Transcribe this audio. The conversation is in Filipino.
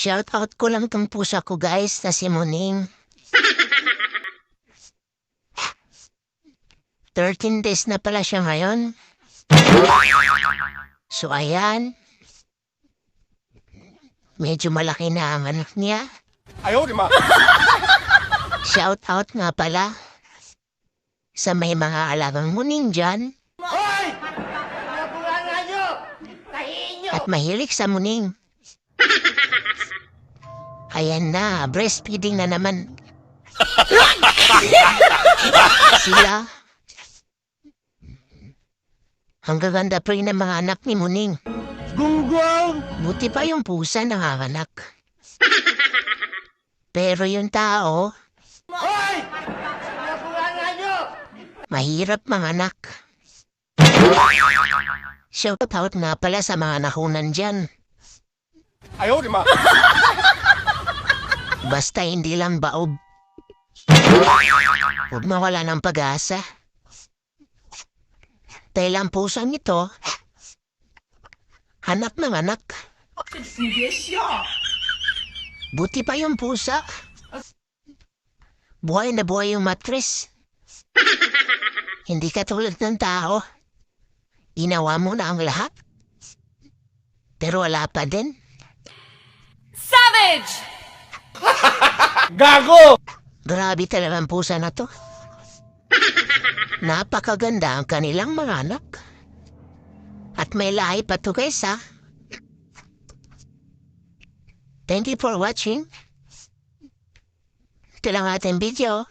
Shoutout ko lang tong pusa ko guys na si Moning. 13 days na pala siya ngayon. So ayan. Medyo malaki na ang anak niya. Ayaw, di ma. Shout out nga pala sa may mga alagang muning dyan. Hoy! At mahilig sa muning. Ayan na, breastfeeding na naman. Sila. Ang gaganda pa rin ng mga anak ni Muning. Gunggong! Buti pa yung pusa nanganganak. Pero yung tao, Hoy! mahirap manganak. Shoutout nga pala sa mga nakunan dyan. 哎呦我的妈！ Basta hindi lang baob. Huwag mawala ng pag-asa. Dahil ang pusang ito, hanap ng anak. Buti pa yung pusa. Buhay na buhay yung matres. hindi katulad ng tao. Ginawa mo na ang lahat. Pero wala pa din. Savage! Gago! Grabe talaga ang pusa na to. Napakaganda ang kanilang mga anak. At may lahi pa to guys ha. Thank you for watching. Ito lang ating video.